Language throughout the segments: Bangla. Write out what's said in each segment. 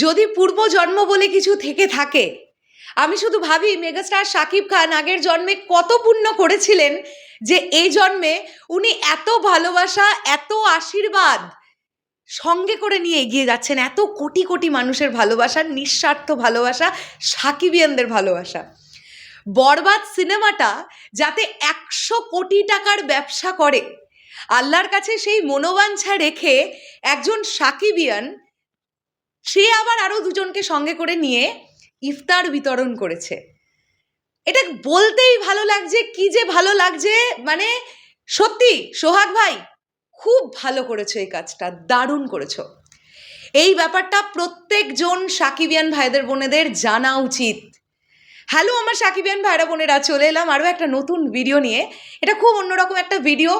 যদি পূর্বজন্ম বলে কিছু থেকে থাকে, আমি শুধু ভাবি মেগাস্টার শাকিব খান আগের জন্মে কত পুণ্য করেছিলেন যে এই জন্মে উনি এত ভালোবাসা, এত আশীর্বাদ সঙ্গে করে নিয়ে এগিয়ে যাচ্ছেন, এত কোটি কোটি মানুষের ভালোবাসা, নিঃস্বার্থ ভালোবাসা, সাকিবিয়ানদের ভালোবাসা। বরবাদ সিনেমাটা যাতে একশো কোটি টাকার ব্যবসা করে, আল্লাহর কাছে সেই মনোবাঞ্ছা রেখে একজন সাকিবিয়ান সে আবার আরও দুজনকে সঙ্গে করে নিয়ে ইফতার বিতরণ করেছে। এটা বলতেই ভালো লাগছে, কি যে ভালো লাগছে মানে সত্যি, সোহাগ ভাই, খুব ভালো করেছ এই কাজটা, দারুণ করেছ। এই ব্যাপারটা প্রত্যেকজন সাকিবিয়ান ভাইদের বোনেদের জানা উচিত। হ্যালো, আমার সাকিবিয়ান ভাইরা বোনেরা, চলে এলাম আরও একটা নতুন ভিডিও নিয়ে। এটা খুব অন্যরকম একটা ভিডিও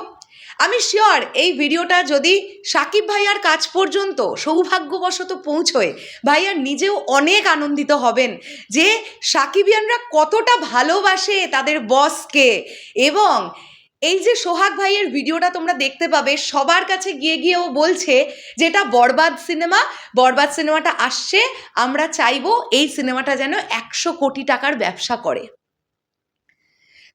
আমি শিওর এই ভিডিওটা যদি সাকিব ভাইয়ার কাজ পর্যন্ত সৌভাগ্যবশত পৌঁছয়, ভাইয়া নিজেও অনেক আনন্দিত হবেন যে সাকিবিয়ানরা কতটা ভালোবাসে তাদের বসকে এবং এই যে সোহাগ ভাইয়ের ভিডিওটা তোমরা দেখতে পাবে, সবার কাছে গিয়ে গিয়েও বলছে যেটা বরবাদ সিনেমা বরবাদ সিনেমাটা আসছে, আমরা চাইব এই সিনেমাটা যেন একশো কোটি টাকার ব্যবসা করে।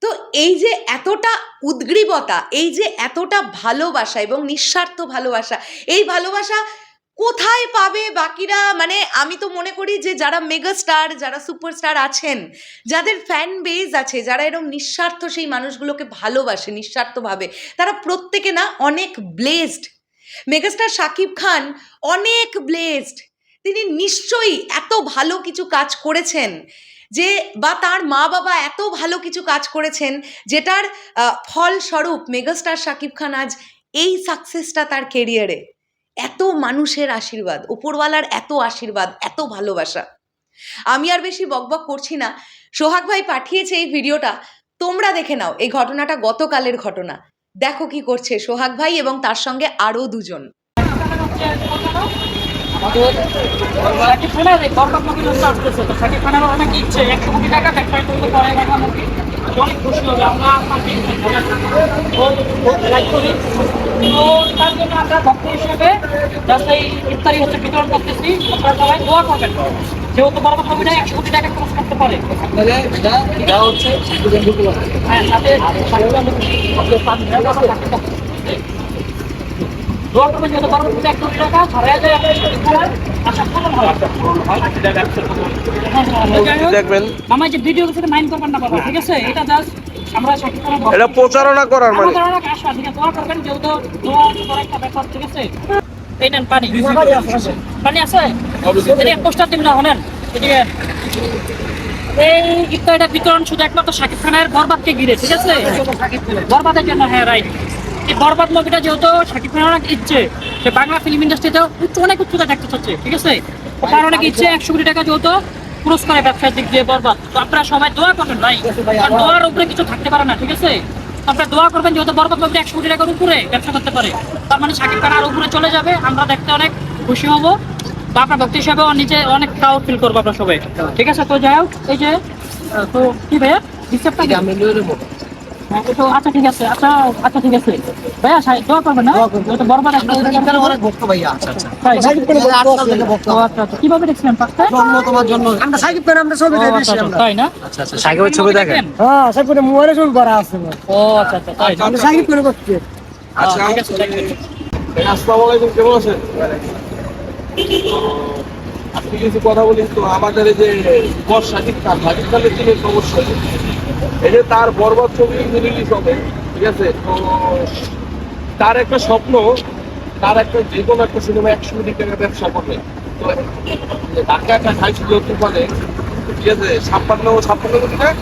তো এই যে এতটা উদ্গ্রীবতা, এই যে এতটা ভালোবাসা এবং নিঃস্বার্থ ভালোবাসা, এই ভালোবাসা কোথায় পাবে বাকিরা? মানে আমি তো মনে করি যে যারা মেগাস্টার, যারা সুপারস্টার আছেন, যাদের ফ্যান বেজ আছে, যারা এরকম নিঃস্বার্থ সেই মানুষগুলোকে ভালোবাসে, নিঃস্বার্থভাবে, তারা প্রত্যেকে না অনেক ব্লেসড মেগাস্টার শাকিব খান অনেক ব্লেসড তিনি নিশ্চয়ই এত ভালো কিছু কাজ করেছেন। যে বা তার মা বাবা এত ভালো কিছু কাজ করেছেন যেটার ফলস্বরূপ মেগাস্টার শাকিব খান আজ এই সাকসেসটা তার কেরিয়ারে এত মানুষের আশীর্বাদ, উপরওয়ালার এত আশীর্বাদ, এত ভালোবাসা। আমি আর বেশি বকবক করছি না। সোহাগ ভাই পাঠিয়েছে এই ভিডিওটা, তোমরা দেখে নাও, এই ঘটনাটা গতকালের ঘটনা। দেখো কি করছে সোহাগ ভাই এবং তার সঙ্গে আরও দুজন। অনেক ইচ্ছে? একশো কোটি টাকা ব্যবসা করতে পারে তো তার জন্য আমরা ভক্ত হিসেবে জাস্ট এই হচ্ছে বিতরণ করতেছি। আপনারা সবাই দোয়া করবেন। যেহেতু বরবাদ মুভিটা একশো কোটি টাকা খরচ করতে পারে। হ্যাঁ সাথে দোয়া করবেন যেহেতু বরবাদ এক কোটি টাকা ছড়াই যায় আপনার আশা পূরণ হয়। দেখবেন। মামা এই যে ভিডিও মাইন্ড করবেন না বাবা ঠিক আছে? এটা জাস্ট আমরা সঠিক এটা প্রচারণা করার মানে। আমাদের আশা ঠিক দোয়া করবেন যেহেতু দোয়া করার একটা ব্যাপার ঠিক আছে? এই নেন পানি। পানি আছে? এটা পোস্টার দিন না হলেন। এদিকে এই ইফতারিটা বিতরণ শুধু একমাত্র শাকিব খানের বরবাদকে ঘিরে ঠিক আছে? বরবাদের জন্য হ্যাঁ রাইট এই বরবাদ মুভিটা যেহেতু শাকিব অনেক ইচ্ছে সে বাংলা ফিল্ম ইন্ডাস্ট্রিতে উচ্চ অনেক উচ্চতা দেখতে চাচ্ছে ঠিক আছে? তার অনেক ইচ্ছে একশো কোটি টাকা যেহেতু পুরস্কারের ব্যবসার দিক দিয়ে বরবাদ তো আপনারা সবাই দোয়া করবেন ভাই। কারণ দোয়ার উপরে কিছু থাকতে পারে না ঠিক আছে? আপনারা দোয়া করবেন যেহেতু বরবাদ মুভিটা একশো কোটি টাকার উপরে ব্যবসা করতে পারে। তার মানে শাকিব খান আর উপরে চলে যাবে আমরা দেখতে অনেক খুশি হব। বা আপনার ভক্তি হিসাবে নিজে অনেক প্রাউড ফিল করব আপনার সবাই। ঠিক আছে? তো যাই হোক এই যে তো কি ভাইয়া? রিসেপ্টটা আচ্ছা ঠিক আছে আচ্ছা আচ্ছা ঠিক আছে। ভাইয়া সাই- দোয়া করবেন না যেহেতু বরবাদ একটা অনেক ভক্ত ভাইয়া আচ্ছা। আচ্ছা তাই? আটশো থেকে ভক্ত। ও, আচ্ছা আচ্ছা। কীভাবে দেখছিলেন পাঁচটা? তোমার জন্য। আমরা সাকিব খান আমরা ছবি ও, দেখে আচ্ছা, বেশি আচ্ছা, আমরা। তাই না? আচ্ছা আচ্ছা সাকিবের ছবি দেখেন। হ্যাঁ সাকিব মোবাইলে ছবি করা আছে। ও আচ্ছা আচ্ছা তাই আমরা সাকিব খানের করছি। আচ্ছা। আসসালামু আলাইকুম কেমন আছেন? আপনি কিছু কথা বলি তো আমাদের এই যে খান শাকিব খানের তিনি অবশ্যই এটা তার বরবাদ ছবি রিলিজ হবে, ঠিক আছে? তো তার একটা স্বপ্ন, তার একটা যে কোনো একটা সিনেমা একশো কোটি টাকা ব্যবসা করবে। একটা খাইছিল তুফানে ঠিক আছে? ছাপ্পান্ন কোটি টাকা?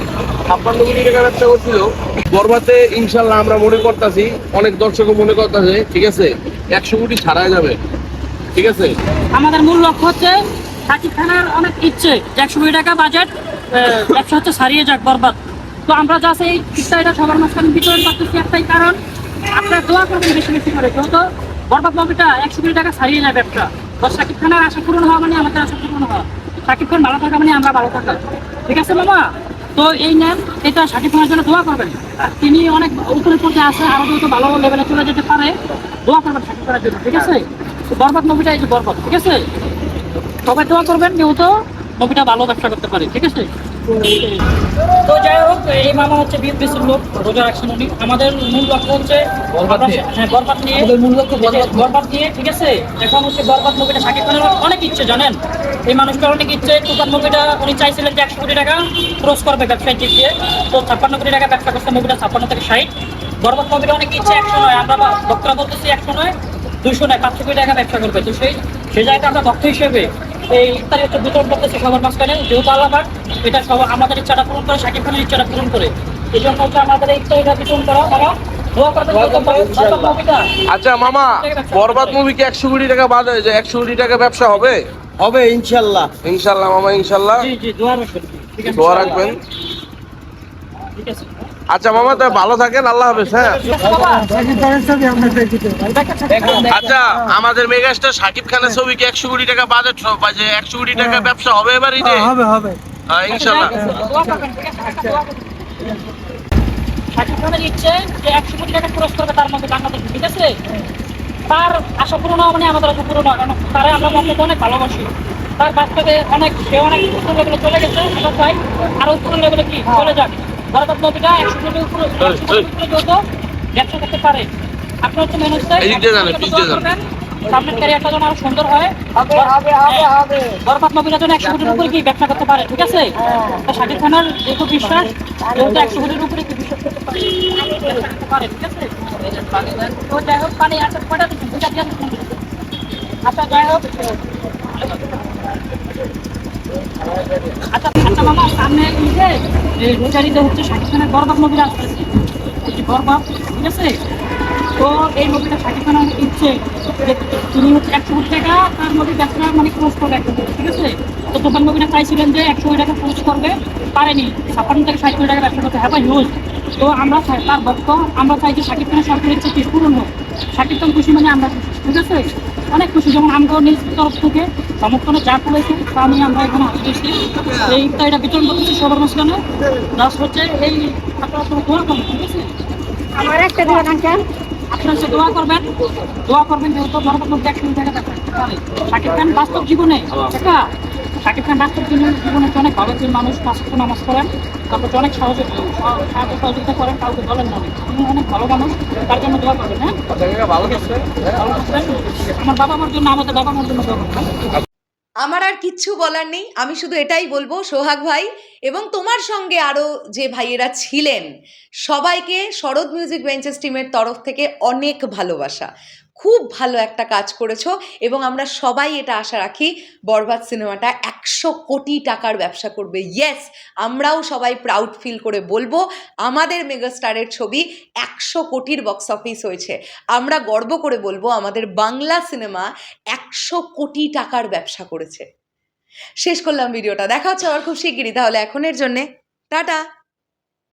ইনশাল্লাহ আমরা মনে অনেক দর্শকও মনে ঠিক আছে? একশো কোটি ছাড়া যাবে, ঠিক আছে? আমাদের মূল লক্ষ্য হচ্ছে সাকিব খানের অনেক ইচ্ছে একশো কোটি টাকা বাজেট ব্যবসা হচ্ছে সারিয়ে যাক বরবাদ। তো আমরা যা সেই ইচ্ছাটা সবার মাঝখানে বিতরণ করতেছি একটাই কারণ, আপনারা দোয়া করবেন বেশি বেশি করে কেউ যেহেতু বরবাদ মুভিটা একশো কোটি টাকা সারিয়ে যায় ব্যবসা তো সাকিব খানের আশা পূরণ হওয়া মানে আমাদের আশা পূরণ হওয়া। সাকিব খান ভালো থাকা মানে আমরা ভালো থাকা। ঠিক আছে মামা? তো এই নেন, এটা সাকিব খানের জন্য দোয়া করবেন। আর তিনি অনেক উপরে পর্যায়ে আছে, আরও যেহেতু ভালো লেভেলে চলে যেতে পারে। দোয়া করবেন সাকিব খানের জন্য, ঠিক আছে? তো বরবাদ মুভিটা এই যে বরবাদ, ঠিক আছে? সবাই দোয়া করবেন যেহেতু মুভিটা ভালো ব্যবসা করতে পারে ঠিক আছে? তো যাই হোক এই মামা হচ্ছে বিএনপিসির লোক রোজা রাখছেন উনি। আমাদের মূল লক্ষ্য হচ্ছে। হ্যাঁ বরবাদ নিয়ে মূল লক্ষ্য বরবাদ। নিয়ে ঠিক আছে? এখন হচ্ছে বরবাদ মুভিটা শাকিব খানের অনেক ইচ্ছে জানেন? এই মানুষটার অনেক ইচ্ছে। তুফান মুভিটা উনি চাইছিলেন যে একশো কোটি টাকা ক্রস করবে ব্যবসায় দিক দিয়ে। তো ছাপ্পান্ন কোটি টাকা ব্যবসা করছে মুভিটা ছাপ্পান্ন থেকে ষাট। বরবাদ মুভিটা অনেক ইচ্ছে একশো নয়। আমরা বা- ভক্তরা বলতেছি একশো নয় দুশো নয় পাঁচশো কোটি টাকা ব্যবসা করবে। তো সেই সেই জায়গাটা আমরা ভক্ত হিসেবে এই ইত্যাদি হচ্ছে বিতরণ করতেছি সবার মাঝখানে যেহেতু আল্লাহ এটা সব আমাদের ইচ্ছাটা পূরণ করে শাকিব খানের ইচ্ছাটা পূরণ করে। এই জন্য হচ্ছে আমাদের এই ইচ্ছাটা বিতরণ করা তারা আচ্ছা মামা বরবাদ মুভি কি একশো কোটি টাকা বাদ হয়ে যায় একশো কোটি টাকা ব্যবসা হবে? হবে ইনশাল্লাহ ইনশাল্লাহ মামা ইনশাল্লাহ জি জি দোয়া রাখবেন। ঠিক আছে। আচ্ছা মামা তাই ভালো থাকেন আল্লাহ হাফেজ হ্যাঁ। সাকিব আচ্ছা আমাদের মেগাস্টার শাকিব খানের ছবি কি একশো কোটি টাকা বাজেট বাজে একশো কোটি টাকা ব্যবসা হবে এবার ঈদে হবে হবে। হ্যাঁ, ইনশাল্লাহ। খানের ইচ্ছে যে একশো কোটি টাকা খরচ করবে তার মধ্যে বাংলাদেশে ঠিক আছে? তার আশা পূরণ হওয়া মানে আমাদের আশা পূরণ হওয়া কারণ তারা আমরা অনেক ভালোবাসি। তার বাস্তবে অনেক সে অনেক লেভেলে চলে গেছে আমরা চাই আরও উত্তর লেভেলে কি? চলে যাক ভারত নদীটা একশো কোটির উপরে যত ব্যবসা করতে পারে। আপনার হচ্ছে মেনে হচ্ছে দিয়ে ক্যারিয়ারটা যেন আরও সুন্দর হয় বরবাদ নবীরা যেন একশো কোটির উপরে কি ব্যবসা করতে পারে ঠিক আছে? তা শাকিব খানের যেহেতু বিশ্বাস যেহেতু একশো কোটির উপরে কি বিশ্বাস করতে পারে ঠিক আছে? তো যাই হোক পানি আচ্ছা যাই হোক। আচ্ছা আচ্ছা মামা ঠিক আছে? তো এই মানে চাইছিলেন যে একশো টাকা ক্লোজ করবে, পারেনি। ছাপ্পান্ন থেকে ষাট কোটি টাকা ব্যবসা করতে হ্যাঁ হিউজ তো আমরা তার ভক্ত, আমরা চাই যে শাকিব খানের সরকারের ইচ্ছে পূরণ হোক। শাকিব খান খুশি মানে আমরা ঠিক আছে? অনেক খুশি। যেমন আমরাও নিজ তরফ থেকে সমর্থনে যা করেছি তা নিয়ে আমরা এখানে আসতেছি। এই ইফতারিটা বিতরণ করতেছি সবার মাঝখানে। প্লাস হচ্ছে এই আপনারা দোয়া করবেন ঠিক আছে? আমার একটা দোয়া আঙ্কেল আপনারা সে দোয়া করবেন। দোয়া করবেন যেহেতু ধর্মপুর দেখেন জায়গা থাকতে পারে খান বাস্তব জীবনে দেখা অনেক মানুষ নামাজ করেন তারপর অনেক সাহায্য সাহায্য সহযোগিতা করেন, কাউকে বলেন না। তিনি অনেক ভালো মানুষ, তার জন্য দোয়া করবেন হ্যাঁ। আমার বাবা মার জন্য, আমাদের বাবা মার জন্য দোয়া করবেন। আমার আর কিচ্ছু বলার নেই, আমি শুধু এটাই বলব, সোহাগ ভাই এবং তোমার সঙ্গে আরও যে ভাইয়েরা ছিলেন, সবাইকে শরৎ মিউজিক বেঞ্চেস টিমের তরফ থেকে অনেক ভালোবাসা। খুব ভালো একটা কাজ করেছ এবং আমরা সবাই এটা আশা রাখি বরবাদ সিনেমাটা একশো কোটি টাকার ব্যবসা করবে। ইয়েস আমরাও সবাই প্রাউড ফিল করে বলব, আমাদের মেগাস্টারের ছবি একশো কোটির বক্স অফিস হয়েছে। আমরা গর্ব করে বলব, আমাদের বাংলা সিনেমা একশো কোটি টাকার ব্যবসা করেছে। শেষ করলাম ভিডিওটা। দেখা হচ্ছে আবার খুব শিগগিরই। তাহলে এখনের জন্যে, টাটা!